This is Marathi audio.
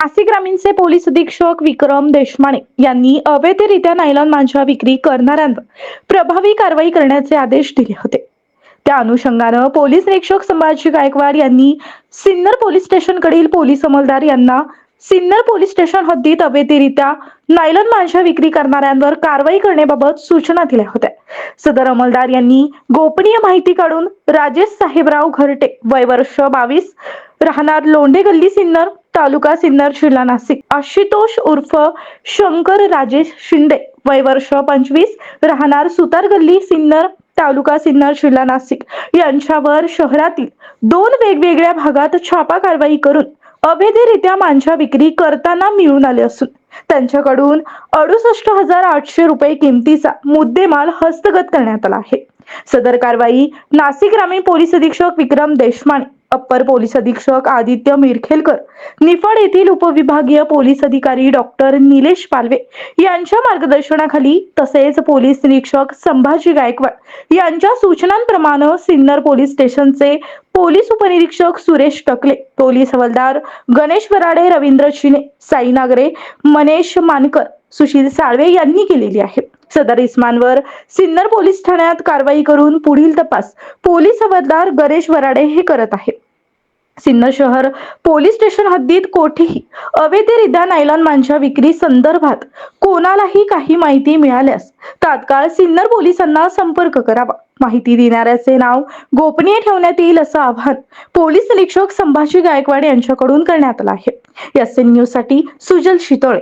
नाशिक ग्रामीणचे पोलीस अधीक्षक विक्रम देशमाने यांनी अवैधरित्या नायलॉन मांजा विक्री करणाऱ्यांवर प्रभावी कारवाई करण्याचे आदेश दिले होते. त्या अनुषंगानं पोलीस निरीक्षक संभाजी गायकवाड यांनी सिन्नर पोलीस स्टेशनकडील पोलीस अंमलदार यांना सिन्नर पोलीस स्टेशन हद्दीत अवैधरित्या नायलॉन मांजा विक्री करणाऱ्यांवर कारवाई करण्याबाबत सूचना दिल्या होत्या. सदर अंमलदार यांनी गोपनीय माहिती काढून राजेश साहेबराव घरटे वय वर्ष बावीस राहणार लोंढे गल्ली सिन्नर तालुका सिन्नर जिल्हा नाशिक. आशुतोष उर्फ शंकर राजेश शिंदे वय वर्ष पंचवीस राहणार सुतार गल्ली सिन्नर तालुका सिन्नर जिल्हा नाशिक. यांच्यावर शहरातील दोन वेगवेगळ्या भागात छापा कारवाई करून अवैधरित्या मांजा विक्री करताना मिळून आले असून त्यांच्याकडून अडुसष्ट हजार आठशे रुपये किमतीचा मुद्देमाल हस्तगत करण्यात आला आहे. सदर कारवाई नाशिक ग्रामीण पोलीस अधीक्षक विक्रम देशमाने अप्पर पोलीस अधीक्षक आदित्य मिरखेलकर निफाड येथील उपविभागीय पोलीस अधिकारी डॉक्टर निलेश पालवे यांच्या मार्गदर्शनाखाली तसेच पोलीस निरीक्षक संभाजी गायकवाड यांच्या सूचनांप्रमाणे सिन्नर पोलीस स्टेशनचे पोलीस उपनिरीक्षक सुरेश टकले पोलीस हवालदार गणेश वराडे रवींद्र चिने साई नागरे मनेश मानकर सुशील साळवे यांनी केलेली आहे. सदर इस्मानवर सिन्नर पोलीस ठाण्यात कारवाई करून पुढील तपास पोलीस हवालदार गणेश वराडे हे करत आहेत. सिन्नर शहर पोलीस स्टेशन हद्दीत कोठेही अवैधरित्या नायलॉन मांजा विक्री संदर्भात कोणालाही काही माहिती मिळाल्यास तात्काळ सिन्नर पोलिसांना संपर्क करावा. माहिती देणाऱ्याचे नाव गोपनीय ठेवण्यात येईल असं आवाहन पोलीस निरीक्षक संभाजी गायकवाड यांच्याकडून करण्यात आलं आहे. एस एन न्यूजसाठी सुजल शितोळे.